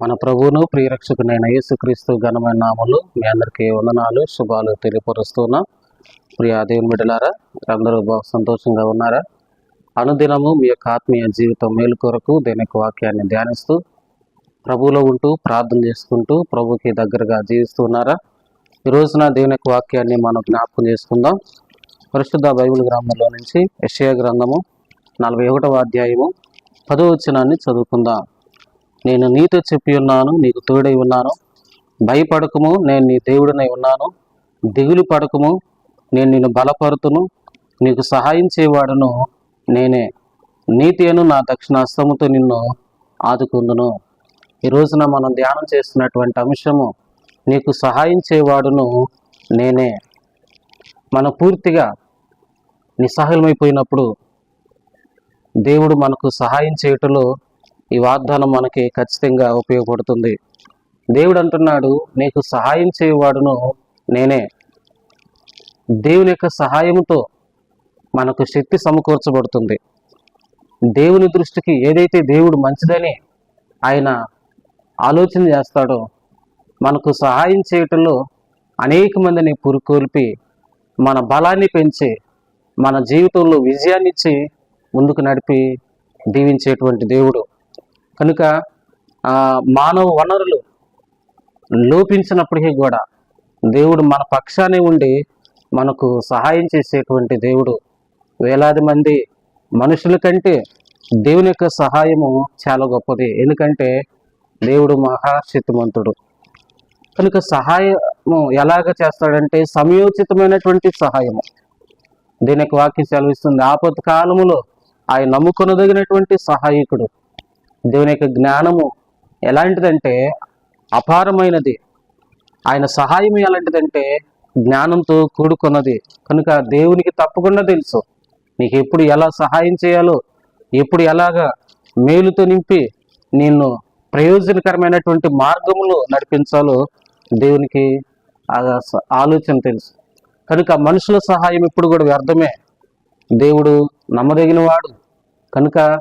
మన ప్రభువును ప్రియరక్షకునైన యేసుక్రీస్తు ఘనమైన నామలు మీ అందరికీ వందనాలు శుభాలు తెలియపరుస్తున్నా. ప్రియ దేవుని బిడ్డలారా అందరూ బాగా సంతోషంగా ఉన్నారా? అనుదినము మీ యొక్క ఆత్మీయ జీవితం మేలు కొరకు దేని వాక్యాన్ని ధ్యానిస్తూ ప్రభువులో ఉంటూ ప్రార్థన చేసుకుంటూ ప్రభుకి దగ్గరగా జీవిస్తున్నారా ఈ రోజున దేవుని యొక్క వాక్యాన్ని మనం జ్ఞాపకం చేసుకుందాం. పరిశుద్ధ బైబిల్ గ్రంథంలో నుంచి యషయ గ్రంథము నలభై ఒకటవ అధ్యాయము పదో వచనాన్ని చదువుకుందాం. నేను నీతో చెప్పి ఉన్నాను నీకు తోడై ఉన్నాను. భయపడకము నేను నీ దేవుడినై ఉన్నాను. దిగులు పడకము నేను నిన్ను బలపరుతును. నీకు సహాయం చేయవాడును నేనే. నీతి అను నా దక్షిణ హస్తముతో నిన్ను ఆదుకుందును. ఈ రోజున మనం ధ్యానం చేస్తున్నటువంటి అంశము నీకు సహాయం చేయవాడును నేనే. మనం పూర్తిగా నిస్సహాయమైపోయినప్పుడు దేవుడు మనకు సహాయం చేయటంలో ఈ వాగ్దానం మనకి ఖచ్చితంగా ఉపయోగపడుతుంది. దేవుడు అంటున్నాడు నీకు సహాయం చేయవాడును నేనే. దేవుని యొక్క సహాయంతో మనకు శక్తి సమకూర్చబడుతుంది. దేవుని దృష్టికి ఏదైతే దేవుడు మంచిదని ఆయన ఆలోచన చేస్తాడో మనకు సహాయం చేయటంలో అనేక మందిని పురుకొల్పి మన బలాన్ని పెంచి మన జీవితంలో విజయాన్ని ఇచ్చి ముందుకు నడిపి దీవించేటువంటి దేవుడు. కనుక మానవ వనరులు లోపించినప్పటికీ కూడా దేవుడు మన పక్షానే ఉండి మనకు సహాయం చేసేటువంటి దేవుడు. వేలాది మంది మనుషుల కంటే దేవుని యొక్క సహాయము చాలా గొప్పది. ఎందుకంటే దేవుడు మహాశక్తిమంతుడు. కనుక సహాయము ఎలాగ చేస్తాడంటే సమయోచితమైనటువంటి సహాయము. దీని యొక్క వాక్యం సెలవిస్తుంది. ఆపత్ కాలములో ఆయన నమ్ముకొనదగినటువంటి సహాయకుడు. దేవుని యొక్క జ్ఞానము ఎలాంటిదంటే అపారమైనది. ఆయన సహాయం ఎలాంటిదంటే జ్ఞానంతో కూడుకున్నది. కనుక దేవునికి తప్పకుండా తెలుసు. నీకు ఎప్పుడు ఎలా సహాయం చేయాలో ఎప్పుడు ఎలాగా మేలుతో నింపి నిన్ను ప్రయోజనకరమైనటువంటి మార్గములు నడిపించాలో దేవునికి ఆ స- ఆలోచన తెలుసు. కనుక మనుషుల సహాయం ఇప్పుడు కూడా వ్యర్థమే. దేవుడు నమ్మదగినవాడు. కనుక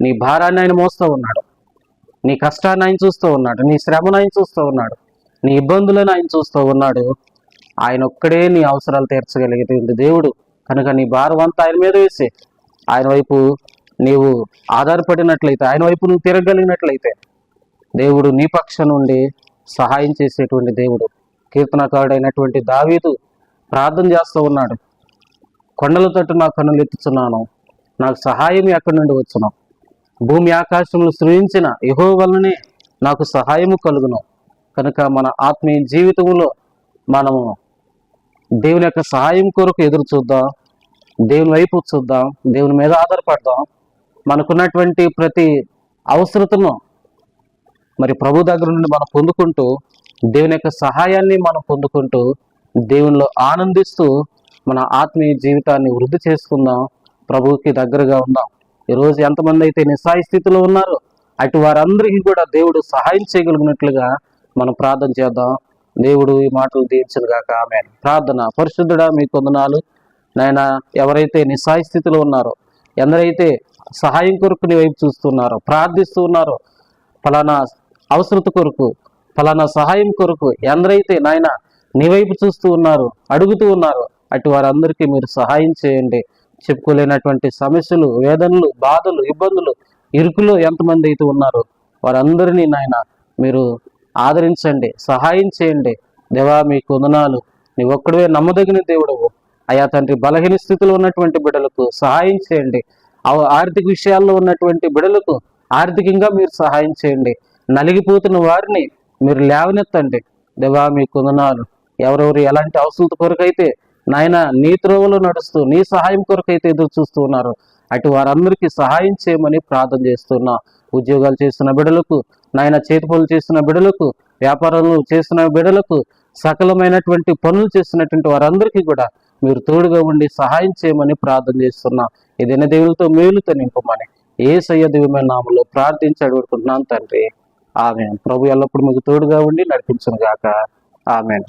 నీ భారాన్ని ఆయన మోస్తూ ఉన్నాడు. నీ కష్టాన్ని ఆయన చూస్తూ ఉన్నాడు. నీ శ్రమను ఆయన చూస్తూ ఉన్నాడు. నీ ఇబ్బందులను ఆయన చూస్తూ ఉన్నాడు. ఆయన ఒక్కడే నీ అవసరాలు తీర్చగలిగేటువంటి దేవుడు. కనుక నీ భారం అంతా ఆయన మీద వేసి. ఆయన వైపు నీవు ఆధారపడినట్లయితే ఆయన వైపు నువ్వు తిరగలిగినట్లయితే దేవుడు నీ పక్ష నుండి సహాయం చేసేటువంటి దేవుడు. కీర్తనకారుడైనటువంటి దావీదు ప్రార్థన చేస్తూ ఉన్నాడు. కొండల తట్టు నా కన్నులు ఎత్తుచున్నాను. నాకు సహాయం ఎక్కడి నుండి వచ్చున్నావు భూమి ఆకాశములు సృజించిన యహో వలనే నాకు సహాయము కలుగును. కనుక మన ఆత్మీయ జీవితంలో మనము దేవుని యొక్క సహాయం కొరకు ఎదురు చూద్దాం. దేవుని వైపు చూద్దాం. దేవుని మీద ఆధారపడదాం. మనకున్నటువంటి ప్రతి అవసరతను మరి ప్రభు దగ్గర నుండి మనం పొందుకుంటూ దేవుని యొక్క సహాయాన్ని మనం పొందుకుంటూ దేవునిలో ఆనందిస్తూ మన ఆత్మీయ జీవితాన్ని వృద్ధి చేసుకుందాం. ప్రభువుకి దగ్గరగా ఉందాం. ఈరోజు ఎంతమంది అయితే నిస్సాయి స్థితిలో ఉన్నారో అటు వారందరికీ కూడా దేవుడు సహాయం చేయగలిగినట్లుగా మనం ప్రార్థన చేద్దాం. దేవుడు ఈ మాటలు దీవించను గాక ఆమె ప్రార్థన. పరిశుద్ధుడా మీ కొందనాలు. నాయన ఎవరైతే నిస్సాయి స్థితిలో ఉన్నారో ఎందరైతే సహాయం కొరకు నీ వైపు చూస్తున్నారో ప్రార్థిస్తూ ఉన్నారో ఫలానా అవసరత కొరకు ఫలానా సహాయం కొరకు ఎందరైతే నాయన నీ వైపు చూస్తూ ఉన్నారు అడుగుతూ ఉన్నారు అటు వారందరికీ మీరు సహాయం చేయండి. చెప్పుకోలేనటువంటి సమస్యలు వేదనలు బాధలు ఇబ్బందులు ఇరుకులో ఎంతమంది అయితే ఉన్నారో వారందరినీ నాయన మీరు ఆదరించండి సహాయం చేయండి. దేవా మీ కొందనాలు నీ ఒక్కడవే నమ్మదగిన దేవుడవు. అయా తండ్రి బలహీన స్థితిలో ఉన్నటువంటి బిడలకు సహాయం చేయండి. ఆ- ఆర్థిక విషయాల్లో ఉన్నటువంటి బిడలకు ఆర్థికంగా మీరు సహాయం చేయండి. నలిగిపోతున్న వారిని మీరు లేవనెత్తండి. దేవా మీ కొందనాలు ఎవరెవరు ఎలాంటి అవసరం కొరకైతే నాయన నీ త్రోవలో నడుస్తూ నీ సహాయం కొరకైతే ఎదురు చూస్తూ ఉన్నారు. అటు వారందరికీ సహాయం చేయమని ప్రార్థన చేస్తున్నా. ఉద్యోగాలు చేస్తున్న బిడలకు నాయన చేతి పనులు చేస్తున్న బిడలకు వ్యాపారాలు చేస్తున్న బిడలకు సకలమైనటువంటి పనులు చేస్తున్నటువంటి వారందరికీ కూడా మీరు తోడుగా ఉండి సహాయం చేయమని ప్రార్థన చేస్తున్నా. ఏదైనా దేవులతో మేలుతో నింపమని ఏ సయ్య దివ్యమైన నామంలో ప్రార్థించి అడుగుతున్నాను తండ్రి. ఆమె ప్రభు ఎల్లప్పుడు మీకు తోడుగా ఉండి నడిపించను గాక. ఆమెను.